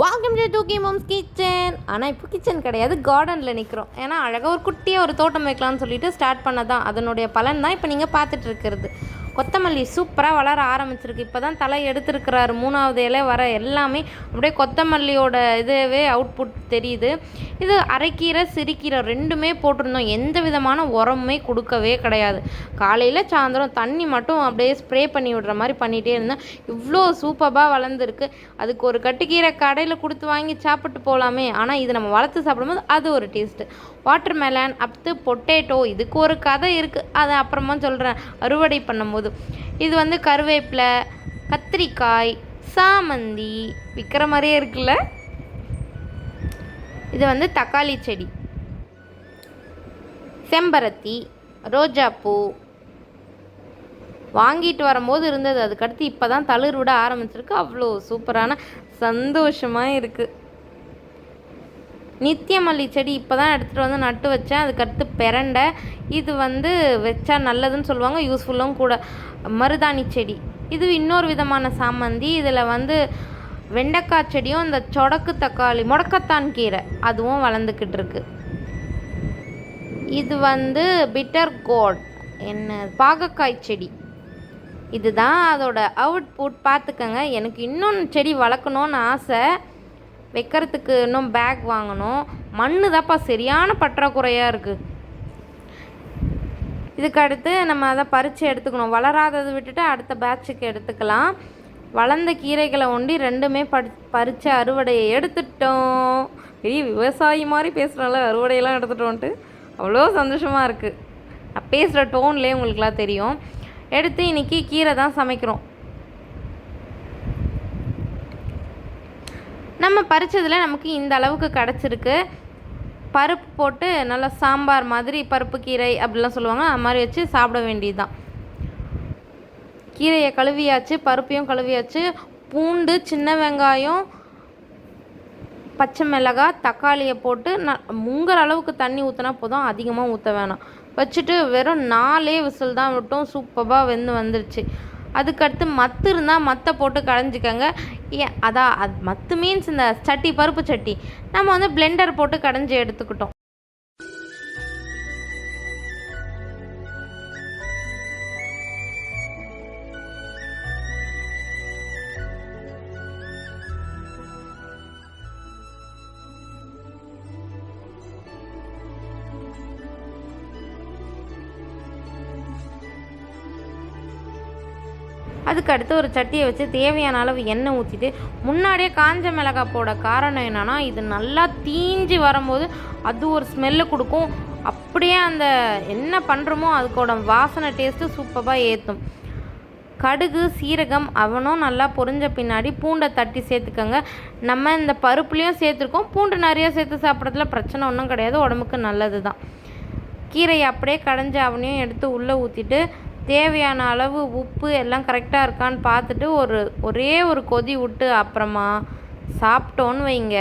Welcome to to mom's kitchen ஆனால் இப்போ kitchen கிடையாது கார்டனில் நிற்கிறோம் ஏன்னா அழகாக ஒரு குட்டியாக ஒரு தோட்டம் வைக்கலாம்னு சொல்லிட்டு ஸ்டார்ட் பண்ணதான். அதனுடைய பலன் தான் இப்போ நீங்கள் பார்த்துட்டு இருக்கிறது. கொத்தமல்லி சூப்பராக வளர ஆரம்பிச்சிருக்கு. இப்போ தான் தலை எடுத்திருக்கிறாரு. மூணாவது இலை வர எல்லாமே அப்படியே கொத்தமல்லியோட இதுவே அவுட்புட் தெரியுது. இது அரைக்கீரை சிறுக்கீரை ரெண்டுமே போட்டிருந்தோம். எந்த விதமான உரமுமே கொடுக்கவே கிடையாது. காலையில் சாயந்தரம் தண்ணி மட்டும் அப்படியே ஸ்ப்ரே பண்ணி விடுற மாதிரி பண்ணிகிட்டே இருந்தேன். இவ்வளோ சூப்பராக வளர்ந்துருக்கு. அதுக்கு ஒரு கட்டுக்கீரை கடையில் கொடுத்து வாங்கி சாப்பிட்டு போகலாமே ஆனால் இது நம்ம வளர்த்து சாப்பிடும்போது அது ஒரு டேஸ்ட்டு வாட்டர் மெலன் அப்து பொட்டேட்டோ இதுக்கு ஒரு கதை இருக்குது அதை அப்புறமா சொல்கிறேன் அறுவடை பண்ணும்போது இது வந்து கருவேப்பிலை கத்திரிக்காய் சாமந்தி விற்கிற மாதிரியே இருக்குல்ல? இது வந்து தக்காளி செடி. செம்பருத்தி ரோஜாப்பூ. வாங்கிட்டு வரும்போது இருந்தது. அதுக்கடுத்து இப்போ தான் தளிர் விட ஆரம்பிச்சிருக்கு. அவ்வளோ சூப்பரான சந்தோஷமாக இருக்குது நித்தியமல்லி செடி இப்போ தான் எடுத்துகிட்டு வந்து நட்டு வச்சேன். அதுக்கடுத்து பெரண்டை. இது வந்து வச்சா நல்லதுன்னு சொல்லுவாங்க யூஸ்ஃபுல்லும் கூட. மருதாணி செடி. இது இன்னொரு விதமான சாமந்தி. இதில் வந்து வெண்டைக்காய் செடியும் இந்த சொடக்கு தக்காளி முடக்கத்தான் கீரை அதுவும் வளர்ந்துக்கிட்டு இருக்கு. இது வந்து பிட்டர் கோட் என்ன பாகக்காய் செடி. இதுதான் அதோட அவுட்புட் பார்த்துக்கங்க. எனக்கு இன்னொன்று செடி வளர்க்கணுன்னு ஆசை. வைக்கிறதுக்கு இன்னும் பேக் வாங்கணும். மண் தான்ப்பா சரியான பற்றாக்குறையாக இருக்குது இதுக்கு அடுத்து நம்ம அதை பறித்து எடுத்துக்கணும். வளராததை விட்டுட்டு அடுத்த பேட்சுக்கு எடுத்துக்கலாம். வளர்ந்த கீரைகளை ஒண்டி ரெண்டுமே படி பறித்து அறுவடையை எடுத்துட்டோம். பெரிய விவசாயி மாதிரி பேசுகிறோம்ல அறுவடையெல்லாம் எடுத்துட்டோன்ட்டு. அவ்வளோ சந்தோஷமாக இருக்குது நான் பேசுகிற டோன்லேயே உங்களுக்குலாம் தெரியும். எடுத்து இன்றைக்கி கீரை தான் சமைக்கிறோம். நம்ம பறிச்சதில் நமக்கு இந்த அளவுக்கு கிடச்சிருக்கு. பருப்பு போட்டு நல்லா சாம்பார் மாதிரி பருப்பு கீரை அப்படிலாம் சொல்லுவாங்க. அது மாதிரி வச்சு சாப்பிட வேண்டியது தான் கீரையை கழுவியாச்சு பருப்பையும் கழுவியாச்சு. பூண்டு சின்ன வெங்காயம் பச்சை மிளகாய் தக்காளியை போட்டு ந முங்குற அளவுக்கு தண்ணி ஊற்றினா போதும். அதிகமாக ஊற்ற வேணாம். வச்சுட்டு வெறும் நாலே விசில் தான் விட்டோம். சூப்பராக வெந்து வந்துருச்சு. அதுக்கடுத்து மத்து இருந்தால் மத்தை போட்டு கடைஞ்சிக்கங்க ஏன் அதான் அது மத்து மீன்ஸ் இந்த சட்டி பருப்பு சட்டி. நம்ம வந்து பிளெண்டர் போட்டு கடைஞ்சி எடுத்துக்கிட்டோம். அதுக்கு அடுத்து ஒரு சட்டியை வச்சு தேவையான அளவு எண்ணெய் ஊற்றிட்டு முன்னாடியே காஞ்ச மிளகாய் போட காரணம் என்னென்னா இது நல்லா தீஞ்சு வரும்போது அது ஒரு ஸ்மெல்லு கொடுக்கும். அப்படியே அந்த என்ன பண்ணுறோமோ அதுக்கோட வாசனை டேஸ்ட்டு சூப்பராக ஏற்றும் கடுகு சீரகம் அவனும் நல்லா பொரிஞ்ச பின்னாடி பூண்டை தட்டி சேர்த்துக்கோங்க. நம்ம இந்த பருப்புலேயும் சேர்த்துருக்கோம். பூண்டு நிறையா சேர்த்து சாப்பிட்றதுல பிரச்சனை ஒன்றும் கிடையாது. உடம்புக்கு நல்லது தான் கீரையை அப்படியே கடைஞ்சி அவனையும் எடுத்து உள்ளே ஊற்றிட்டு தேவையான அளவு உப்பு எல்லாம் கரெக்டாக இருக்கான்னு பார்த்துட்டு ஒரு ஒரே ஒரு கொதி விட்டு அப்புறமா சாப்பிட்டோன்னு வைங்க.